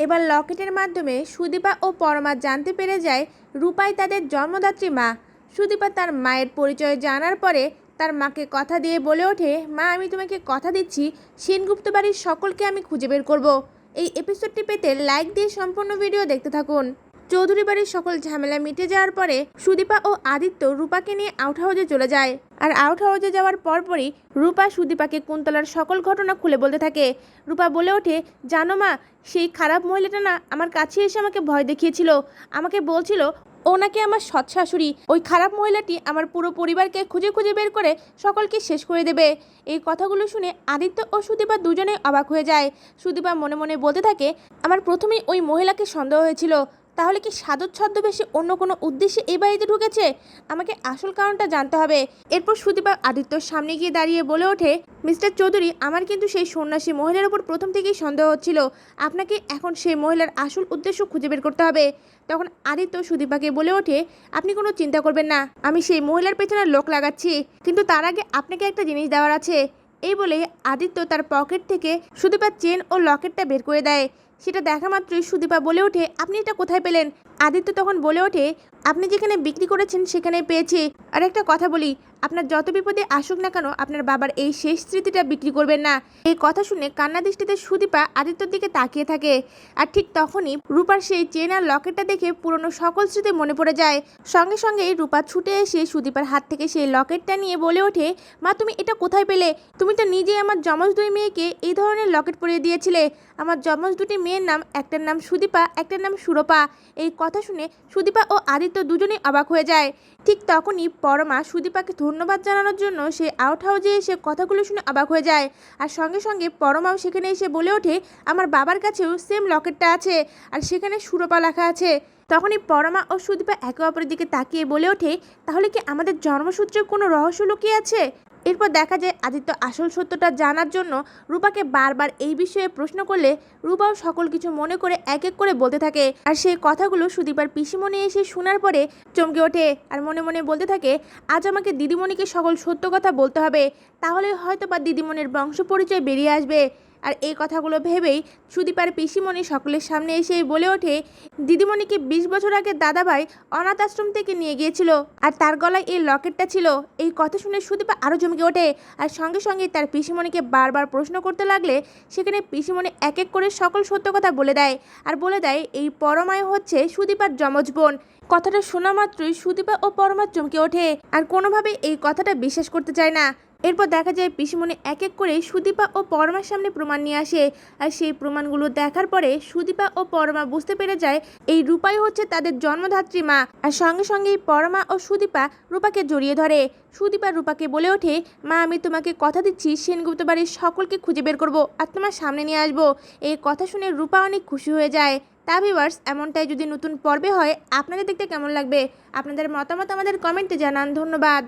এবার লকেটের মাধ্যমে সুদীপা ও পরমা জানতে পেরে যায় রূপাই তাদের জন্মদাত্রী মা। সুদীপা তার মায়ের পরিচয় জানার পরে তার মাকে কথা দিয়ে বলে ওঠে, মা, আমি তোমাকে কথা দিচ্ছি, সেনগুপ্ত বাড়ির সকলকে আমি খুঁজে বের করব। এই এপিসোডটি পেতে লাইক দিয়ে সম্পূর্ণ ভিডিও দেখতে থাকুন। চৌধুরী বাড়ির সকল ঝামেলা মিটে যাওয়ার পরে সুদীপা ও আদিত্য রূপাকে নিয়ে আউট হাউজে চলে যায়। আর আউট হাউজে যাওয়ার পরপরই রূপা সুদীপাকে কুন্তলার সকল ঘটনা খুলে বলতে থাকে। রূপা বলে ওঠে, জানো মা, সেই খারাপ মহিলাটা না আমার কাছে এসে আমাকে ভয় দেখিয়েছিল। আমাকে বলছিল, ও নাকি আমার সৎ শাশুড়ি। ওই খারাপ মহিলাটি আমার পুরো পরিবারকে খুঁজে খুঁজে বের করে সকলকে শেষ করে দেবে। এই কথাগুলো শুনে আদিত্য ও সুদীপা দুজনেই অবাক হয়ে যায়। সুদীপা মনে মনে বলতে থাকে, আমার প্রথমেই ওই মহিলাকে সন্দেহ হয়েছিল। তাহলে কি সাদর ছদ্মবেশে অন্য কোনো উদ্দেশ্যে এই বাড়িতে ঢুকেছে? আমাকে আসল কারণটা জানতে হবে। এরপর সুদীপা আদিত্যর সামনে গিয়ে দাঁড়িয়ে বলে ওঠে, মিস্টার চৌধুরী, আমার কিন্তু সেই সন্ন্যাসী মহিলার উপর প্রথম থেকেই সন্দেহ হচ্ছিল। আপনাকে এখন সেই মহিলার আসল উদ্দেশ্য খুঁজে বের করতে হবে। তখন আদিত্য সুদীপাকে বলে ওঠে, আপনি কোনো চিন্তা করবেন না, আমি সেই মহিলার পেছনে লোক লাগাচ্ছি, কিন্তু তার আগে আপনাকে একটা জিনিস দেওয়ার আছে। এই বলে আদিত্য তার পকেট থেকে সুদীপার চেন ও লকেটটা বের করে দেয়। সেটা দেখা মাত্রই সুদীপা বলে ওঠে আপনি এটা কোথায় পেলেন? আদিত্য তখন বলে ওঠে, আপনি যেখানে বিক্রি করেছেন সেখানে পেয়েছে। আর একটা কথা বলি, আপনার যত বিপদে আসুক না কেন, আপনার বাবার এই শেষ স্মৃতিটা বিক্রি করবেন না। এই কথা শুনে কান্না দৃষ্টিতে সুদীপা আদিত্যর দিকে তাকিয়ে থাকে। আর ঠিক তখনই রূপার সেই চেন আর লকেটটা দেখে পুরনো সকল স্মৃতি মনে পড়ে যায়। সঙ্গে সঙ্গে রূপা ছুটে এসে সুদীপার হাত থেকে সেই লকেটটা নিয়ে বলে ওঠে, মা, তুমি এটা কোথায় পেলে? তুমি তো নিজেই আমার যমজ দুই মেয়েকে এই ধরনের লকেট পরিয়ে দিয়েছিলে। আমার যমজ দুটি মেয়ের নাম, একটার নাম সুদীপা, একটার নাম সুরপা। এই কথা শুনে সুদীপা ও আদিত্য দুজনেই অবাক হয়ে যায়। ঠিক তখনই পরমা সুদীপাকে ধন্যবাদ জানানোর জন্য সে আউট হাউজে এসে কথাগুলো শুনে অবাক হয়ে যায়। আর সঙ্গে সঙ্গে পরমাও সেখানে এসে বলে ওঠে, আমার বাবার কাছেও সেম লকেটটা আছে আর সেখানে সুরপা লেখা আছে। তখনই পরমা ও সুদীপা একে অপরের দিকে তাকিয়ে বলে ওঠে, তাহলে কি আমাদের জন্মসূত্রে কোনো রহস্য লুকিয়ে আছে? এরপর দেখা যায় আদিত্য আসল সত্যটা জানার জন্য রূপাকে বারবার এই বিষয়ে প্রশ্ন করলে রূপাও সকল কিছু মনে করে এক এক করে বলতে থাকে। আর সেই কথাগুলো সুদীপার পিসিমণি এসে শোনার পরে চমকে ওঠে আর মনে মনে বলতে থাকে, আজ আমাকে দিদিমণিকে সকল সত্য কথা বলতে হবে। তাহলে হয়তো বা দিদিমণির বংশ পরিচয় বেরিয়ে আসবে। আর এই কথাগুলো ভেবেই সুদীপার পিসিমণি সকলের সামনে এসে বলে ওঠে, দিদিমণিকে বিশ বছর আগে দাদাভাই অনাথ আশ্রম থেকে নিয়ে গিয়েছিল আর তার গলায় এই লকেটটা ছিল। এই কথা শুনে সুদীপা আরও চমকে ওঠে আর সঙ্গে সঙ্গে তার পিসিমণিকে বারবার প্রশ্ন করতে লাগলে সেখানে পিসিমণি এক এক করে সকল সত্য কথা বলে দেয় আর বলে দেয়, এই পরমায় হচ্ছে সুদীপার যমজ বোন। কথাটা শোনা মাত্রই সুদীপা ও পরমা চমকে ওঠে আর কোনোভাবে এই কথাটা বিশ্বাস করতে চায় না। এরপর দেখা যায় পিসিমণি এক এক করে সুদীপা ও পরমার সামনে প্রমাণ নিয়ে আসে। আর সেই প্রমাণগুলো দেখার পরে সুদীপা ও পরমা বুঝতে পেরে যায়, এই রূপাই হচ্ছে তাদের জন্মধাত্রী মা। আর সঙ্গে সঙ্গেই পরমা ও সুদীপা রূপাকে জড়িয়ে ধরে। সুদীপা রূপাকে বলে ওঠে, মা, আমি তোমাকে কথা দিচ্ছি, সেনগুপ্ত বাড়ির সকলকে খুঁজে বের করব আর তোমার সামনে নিয়ে আসব। এই কথা শুনে রূপা অনেক খুশি হয়ে যায়। তা ভিউয়ার্স, এমনটাই যদি নতুন পর্বে হয়, আপনাদের দেখতে কেমন লাগবে? আপনাদের মতামত আমাদের কমেন্টে জানান। ধন্যবাদ।